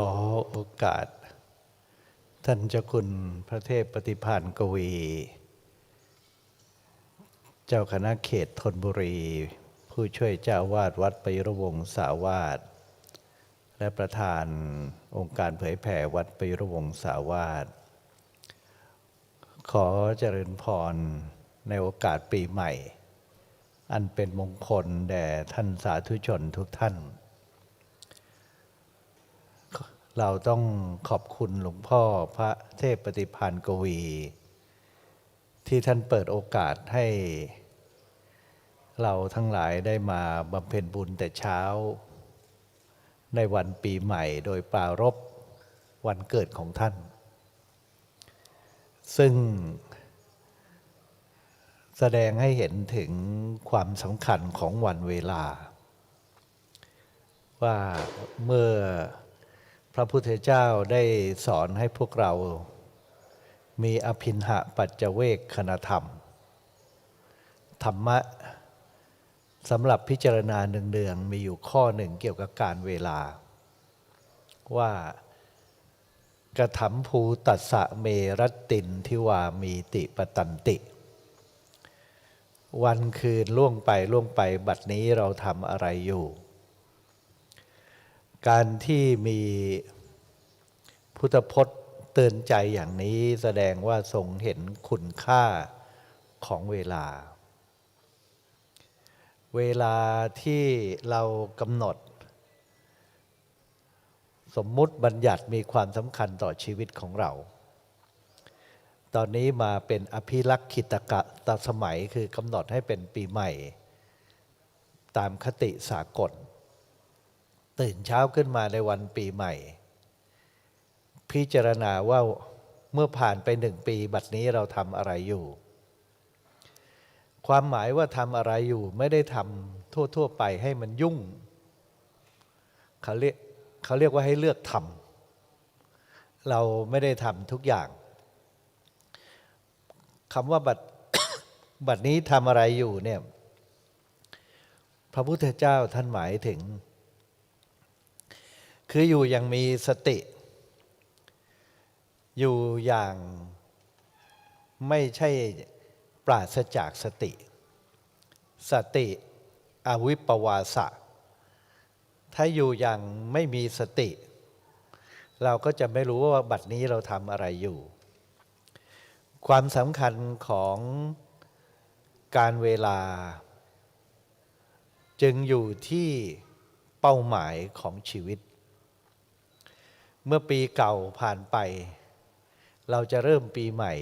ขอโอกาส ท่านเจ้าคุณพระเทพปฏิพานกวี เจ้าคณะเขตธนบุรี ผู้ช่วยเจ้าวาดวัดปยุรวงสาวาสและประธานองค์การเผยแผ่วัดปยุรวงสาวาสขอเจริญพรในโอกาสปีใหม่ อันเป็นมงคลแด่ท่านสาธุชนทุกท่าน เราต้องขอบคุณหลวงพ่อพระเทพปฏิพานกวี ที่ท่านเปิดโอกาสให้ เราทั้งหลายได้มาบำเพ็ญบุญแต่เช้า ในวันปีใหม่โดยปรารบวันเกิดของท่าน ซึ่ง แสดงให้เห็นถึงความสำคัญของวันเวลา ว่าเมื่อ พระพุทธเจ้าได้สอนให้พวกเรา มีอภินหะปัจเจเวกคณธรรม ธรรมะสำหรับพิจารณาเนืองๆมีอยู่ข้อหนึ่งเกี่ยวกับการเวลา ว่ากระถมภูตัสะเมรตตินทิวามีติปตันติ วันคืนล่วงไปล่วงไปบัดนี้เราทำอะไรอยู่ การที่มีพุทธพจน์เตือนใจอย่างนี้แสดงว่าทรงเห็นคุณค่าของเวลา เวลาที่เรากำหนด สมมุติบัญญัติมีความสำคัญต่อชีวิตของเรา ตอนนี้มาเป็นอภิลักษิตกะตสมัยคือกำหนดให้เป็นปีใหม่ ตามคติสากล ตื่นเช้าขึ้นมาในวันปีใหม่ พิจารณาว่าเมื่อผ่านไปหนึ่งปีบัดนี้เราทำอะไรอยู่ ความหมายว่าทำอะไรอยู่ไม่ได้ทำทั่ว ๆ ไปให้มันยุ่งเขาเรียกเขาเรียกว่าให้เลือกทำเราไม่ได้ทำทุกอย่างคำว่าบัดบัดนี้ทำอะไรอยู่เนี่ยพระพุทธเจ้าท่านหมายถึง คืออยู่อย่างมีสติ อยู่อย่างไม่ใช่ปราศจากสติ สติอวิปวาสะ ถ้าอยู่อย่างไม่มีสติ เราก็จะไม่รู้ว่าบัดนี้เราทำอะไรอยู่ ความสำคัญของการเวลา จึงอยู่ที่เป้าหมายของชีวิต เมื่อปีเก่าผ่านไป เราจะเริ่มปีใหม่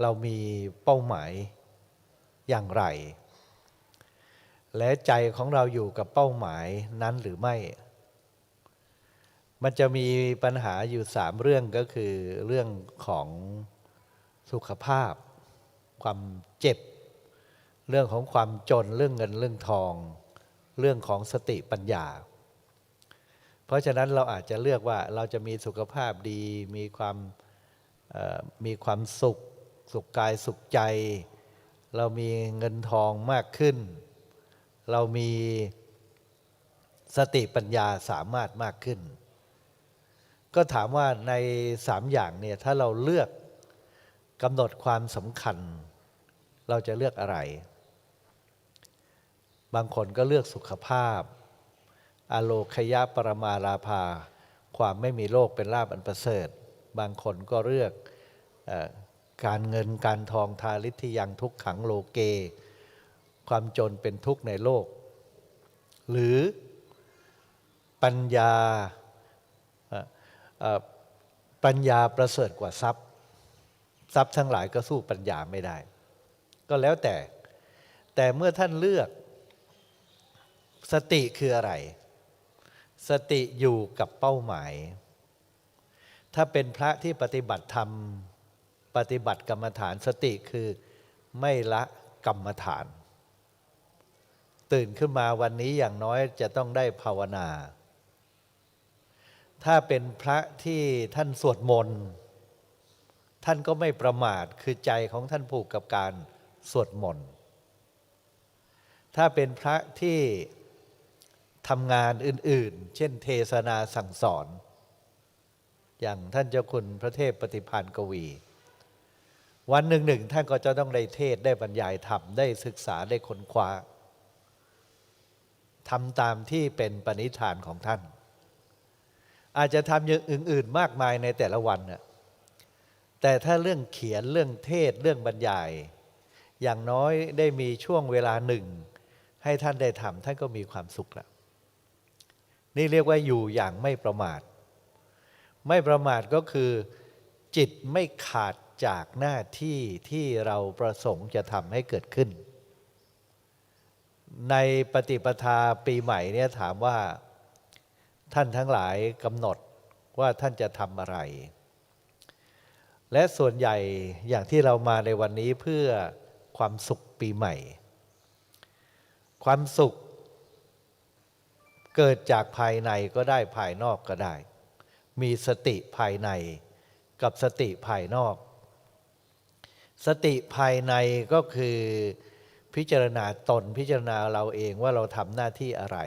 เรามีเป้าหมายอย่างไร และใจของเราอยู่กับเป้าหมายนั้นหรือไม่ มันจะมีปัญหาอยู่สามเรื่องก็คือเรื่องของสุขภาพ ความเจ็บ เรื่องของความจนเรื่องเงินเรื่องทอง เรื่องของสติปัญญา เพราะฉะนั้นเราอาจจะเลือกว่าเราจะมีสุขภาพดี มีความมีความสุข สุขกายสุขใจ เรามีเงินทองมากขึ้น เรามีสติปัญญาสามารถมากขึ้น ก็ถามว่าในสามอย่างเนี่ยถ้าเราเลือกกำหนดความสำคัญ เราจะเลือกอะไร บางคนก็เลือกสุขภาพ อโลคยะปรมาราภา ความไม่มีโรคเป็นลาบอันประเสริฐ บางคนก็เลือกอการเงินการทองทาริทิยังทุกขังโลเก ความจนเป็นทุกข์ในโลก หรือปัญญาปัญญาประเสริฐกว่าทรัพย์ ทรัพย์ทั้งหลายก็สู้ปัญญาไม่ได้ ก็แล้วแต่ แต่เมื่อท่านเลือกสติคืออะไร สติอยู่กับเป้าหมาย ถ้าเป็นพระที่ปฏิบัติธรรม ปฏิบัติกรรมฐานสติคือไม่ละกรรมฐาน ตื่นขึ้นมาวันนี้อย่างน้อยจะต้องได้ภาวนา ถ้าเป็นพระที่ท่านสวดมนต์ ท่านก็ไม่ประมาทคือใจของท่านผูกกับการสวดมนต์ ถ้าเป็นพระที่ ทำงานอื่น ๆ เช่นเทศนาสั่งสอน อย่างท่านเจ้าคุณพระเทพปฏิพันธ์กวี วันหนึ่งหนึ่งท่านก็จะต้องได้เทศได้บรรยายธรรมได้ศึกษาได้ค้นคว้าทำตามที่เป็นปณิธานของท่าน อาจจะทำอย่างอื่น ๆ มากมายในแต่ละวันน่ะแต่ถ้าเรื่องเขียนเรื่องเทศเรื่องบรรยาย อย่างน้อยได้มีช่วงเวลาหนึ่ง ให้ท่านได้ทำท่านก็มีความสุขแล้ว นี่เรียกว่าอยู่อย่างไม่ประมาท ไม่ประมาทก็คือ จิตไม่ขาดจากหน้าที่ที่เราประสงค์จะทำให้เกิดขึ้น ในปฏิปทาปีใหม่เนี่ยถามว่าท่านทั้งหลายกำหนดว่าท่านจะทำอะไร และส่วนใหญ่อย่างที่เรามาในวันนี้เพื่อความสุขปีใหม่ ความสุข เกิดจากภายในก็ได้ภายนอกก็ได้ มีสติภายในกับสติภายนอก สติภายในก็คือพิจารณาตนพิจารณาเราเองว่าเราทำหน้าที่อะไร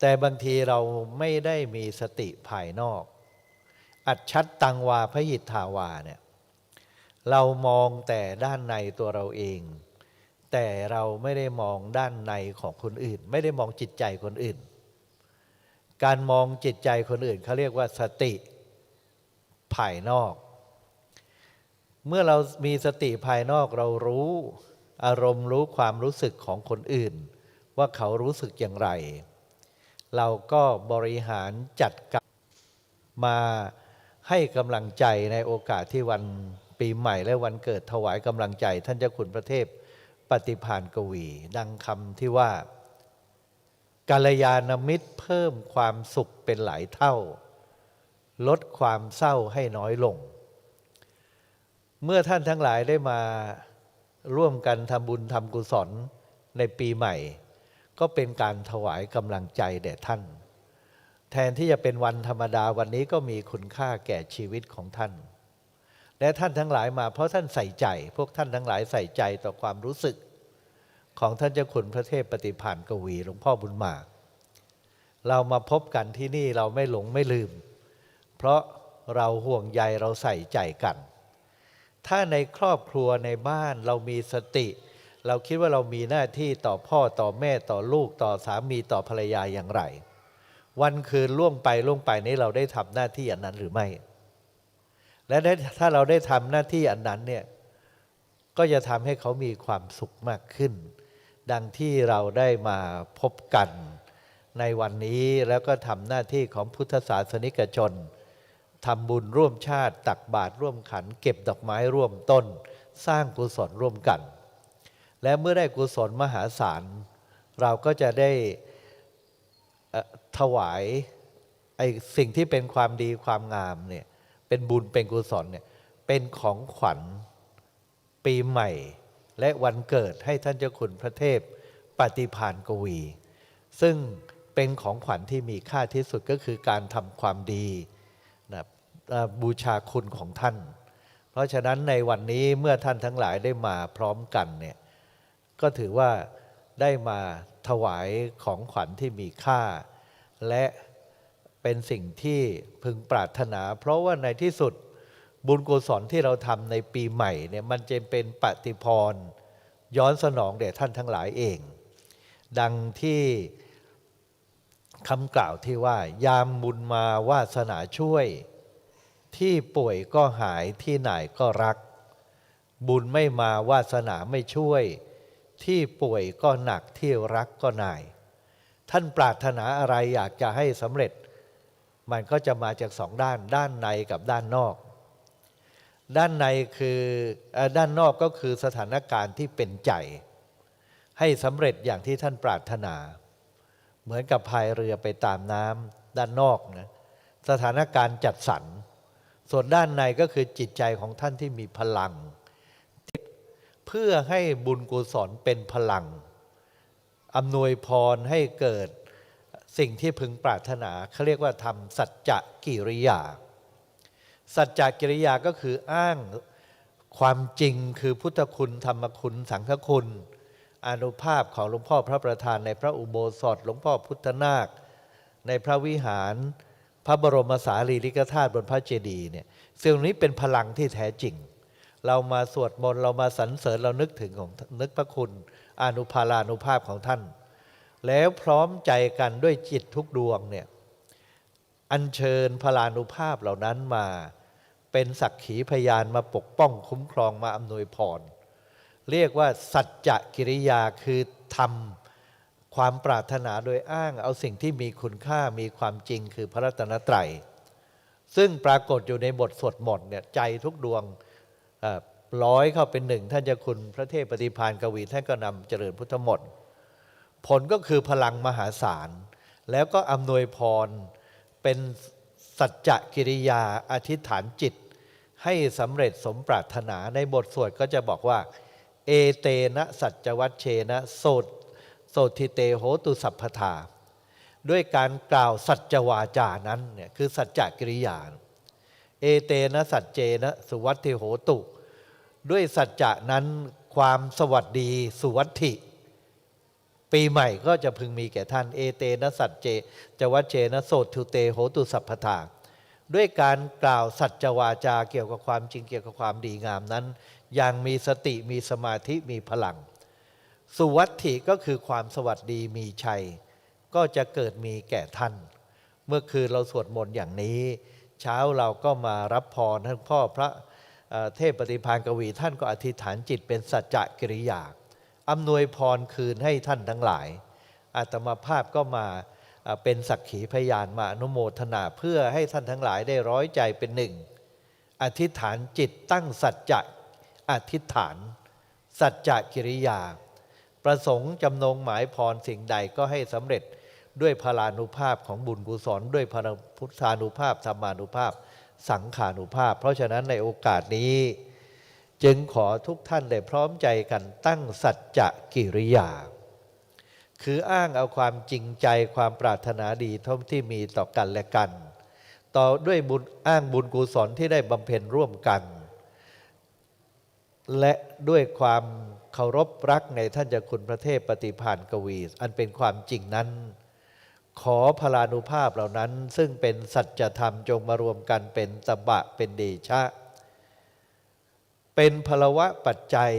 แต่บางทีเราไม่ได้มีสติภายนอก อัดชัดตังวาพหิทธาวาเนี่ยเรามองแต่ด้านในตัวเราเอง แต่เราไม่ได้มองด้านในของคนอื่น ไม่ได้มองจิตใจคนอื่น การมองจิตใจคนอื่นเขาเรียกว่าสติภายนอก เมื่อเรามีสติภายนอกเรารู้อารมณ์รู้ความรู้สึกของคนอื่น ว่าเขารู้สึกอย่างไร เราก็บริหารจัดการมาให้กำลังใจในโอกาสที่วันปีใหม่และวันเกิดถวายกำลังใจท่านเจ้าคุณพระเทพ ปฏิพานกวี ดังคำที่ว่า กาลยานมิตรเพิ่มความสุขเป็นหลายเท่า ลดความเศร้าให้น้อยลง เมื่อท่านทั้งหลายได้มาร่วมกันทำบุญทำกุศลในปีใหม่ ก็เป็นการถวายกำลังใจแด่ท่าน แทนที่จะเป็นวันธรรมดาวันนี้ก็มีคุณค่าแก่ชีวิตของท่าน และท่านทั้งหลายมาเพราะท่านใส่ใจ พวกท่านทั้งหลายใส่ใจต่อความรู้สึก ของท่านเจ้าคุณพระเทพปฏิพานกวีหลวงพ่อบุญมาเรามาพบกันที่นี่เราไม่หลงไม่ลืม เพราะเราห่วงใยเราใส่ใจกัน ถ้าในครอบครัวในบ้านเรามีสติ เราคิดว่าเรามีหน้าที่ต่อพ่อต่อแม่ต่อลูกต่อสามีต่อภรรยาอย่างไร วันคืนล่วงไปล่วงไปนี้เราได้ทำหน้าที่อันนั้นหรือไม่ และถ้าเราได้ทำหน้าที่อันนั้นเนี่ยก็จะทำให้เขามีความสุขมากขึ้น ดังที่เราได้มาพบกันในวันนี้แล้วก็ทำหน้าที่ของพุทธศาสนิกชนทำบุญร่วมชาติตักบาตรร่วมขัน เก็บดอกไม้ร่วมต้น สร้างกุศลร่วมกัน และเมื่อได้กุศลมหาศาล เราก็จะได้ถวายไอ้สิ่งที่เป็นความดีความงามเนี่ย เป็นบุญเป็นกุศลเนี่ยเป็นของขวัญปีใหม่ และวันเกิดให้ท่านเจ้าคุณพระเทพปฏิพานกวี ซึ่งเป็นของขวัญที่มีค่าที่สุดก็คือการทำความดีนะบูชาคุณของท่าน เพราะฉะนั้นในวันนี้เมื่อท่านทั้งหลายได้มาพร้อมกันเนี่ยก็ถือว่าได้มาถวายของขวัญที่มีค่า และ เป็นสิ่งที่พึงปรารถนา เพราะว่าในที่สุดบุญกุศลที่เราทำในปีใหม่เนี่ยมันจะเป็นปฏิพรย้อนสนองแด่ท่านทั้งหลายเอง ดังที่คำกล่าวที่ว่า ยามบุญมาวาสนาช่วย ที่ป่วยก็หายที่ไหนก็รัก บุญไม่มาวาสนาไม่ช่วย ที่ป่วยก็หนักที่รักก็นาย ท่านปรารถนาอะไรอยากจะให้สำเร็จ มันก็จะมาจากสองด้าน ด้านในกับด้านนอก ด้านในคืออด้านนอกก็คือสถานการณ์ที่เป็นใจ ให้สำเร็จอย่างที่ท่านปรารถนา เหมือนกับพายเรือไปตามน้ำด้านนอกนะสถานการณ์จัดสรร ส่วนด้านในก็คือจิตใจของท่านที่มีพลัง เพื่อให้บุญกุศลเป็นพลังอำนวยพรให้เกิด สิ่งที่พึงปรารถนาเขาเรียกว่าทำสัจจกิริยา สัจจกิริยาก็คืออ้างความจริงคือพุทธคุณธรรมคุณสังฆคุณอนุภาพของหลวงพ่อพระประธานในพระอุโบสถหลวงพ่อพุทธนาค ในพระวิหาร พระบรมสารีริกธาตุบนพระเจดีย์เนี่ยสิ่งนี้เป็นพลังที่แท้จริง เรามาสวดมนต์เรามาสรรเสริญเรานึกถึงของนึกพระคุณอนุภารานุภาพของท่าน แล้วพร้อมใจกันด้วยจิตทุกดวงเนี่ยอัญเชิญพลานุภาพเหล่านั้นมา เป็นสักขีพยานมาปกป้องคุ้มครองมาอำนวยพร เรียกว่าสัจจะกิริยาคือทำความปรารถนาโดยอ้าง เอาสิ่งที่มีคุณค่ามีความจริงคือพระรัตนตรัย ซึ่งปรากฏอยู่ในบทสวดมนต์เนี่ยใจทุกดวงเอ่อร้อยเข้าเป็นหนึ่งท่านเจะคุณพระเทพปฏิพานกวีท่านก็นำเจริญพุทธมนต์ ผลก็คือพลังมหาศาล แล้วก็อำนวยพรเป็นสัจจะกิริยาอธิษฐานจิต ให้สำเร็จสมปรารถนาในบทสวดก็จะบอกว่า เอเตนะสัจวัชเชนะโสดโสทิเตโหตุสัพพทาด้วยการกล่าวสัจวาจานั้นเนี่ยคือสัจจกิริยา เอเตนะสัจเจนะสุวัตถิโหตุ ด้วยสัจจะนั้นความสวัสดีสุวัตถิ ปีใหม่ก็จะพึงมีแก่ท่านเอเตนะสัจเจจวัชเชนะโสทุเตโหตุสัพพทาด้วยการกล่าวสัจวาจาเกี่ยวกับความจริงเกี่ยวกับความดีงามนั้น อย่างมีสติมีสมาธิมีพลัง สุวัตถิก็คือความสวัสดีมีชัย ก็จะเกิดมีแก่ท่าน เมื่อคืนเราสวดมนต์อย่างนี้ เช้าเราก็มารับพรท่านพ่อพระเอ่อเทพปฏิพานกวีท่านก็อธิษฐานจิตเป็นสัจจะกิริยา อำนวยพรคืนให้ท่านทั้งหลาย อาตมาภาพก็มาเป็นสักขีพยานมาอนุโมทนาเพื่อให้ท่านทั้งหลายได้ร้อยใจเป็นหนึ่ง อธิษฐานจิตตั้งสัจจะอธิษฐาน สัจจะกิริยา ประสงค์จำนงหมายพรสิ่งใดก็ให้สำเร็จด้วยพลานุภาพของบุญกุศลด้วยพระพุทธานุภาพธรรมานุภาพ สังขานุภาพ เพราะฉะนั้นในโอกาสนี้ จึงขอทุกท่านได้พร้อมใจกันตั้งสัจจะกิริยา คืออ้างเอาความจริงใจความปรารถนาดีเท่าที่มีต่อกันและกัน ต่อด้วยบุญอ้างบุญกุศลที่ได้บำเพ็ญร่วมกัน และด้วยความเคารพรักในท่านเจ้าคุณพระเทพปฏิพานกวี อันเป็นความจริงนั้น ขอพลานุภาพเหล่านั้น ซึ่งเป็นสัจธรรมจงมารวมกันเป็นตบะเป็นเดชะ เป็นพลวะปัจจัย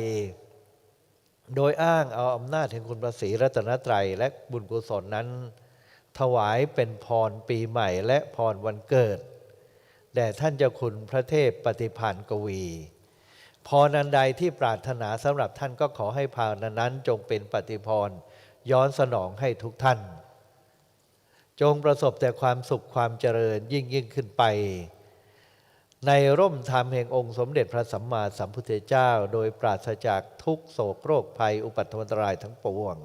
โดยอ้างเอาอำนาจแห่งคุณพระศรีรัตนตรัยและบุญกุศลนั้น ถวายเป็นพรปีใหม่และพรวันเกิดแด่ท่านเจ้าคุณพระเทพปฏิพานกวี พรนันใดที่ปรารถนาสำหรับท่านก็ขอให้พรนั้นจงเป็นปฏิพรย้อนสนองให้ทุกท่าน จงประสบแต่ความสุขความเจริญยิ่งยิ่งขึ้นไป ในร่มธรรมแห่งองค์สมเด็จพระสัมมาสัมพุทธเจ้า โดยปราศจากทุกโศกโรคภัยอุปัตตวันตรายทั้งปวง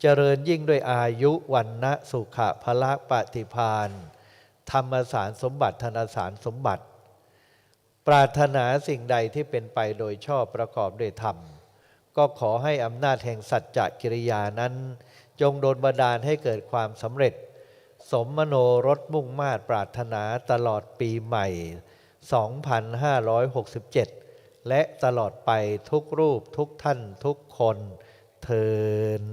เจริญยิ่งด้วยอายุวันนะสุขะพละปฏิพานธรรมสารสมบัติธนสารสมบัติ ปรารถนาสิ่งใดที่เป็นไปโดยชอบประกอบด้วยธรรม ก็ขอให้อำนาจแห่งสัจจกิริยานั้น จงโดนบันดาลให้เกิดความสำเร็จ สมมโนรสมุ่งมาตรปรารถนาตลอดปีใหม่ 2567 และตลอดไปทุกรูปทุกท่านทุกคนเทิน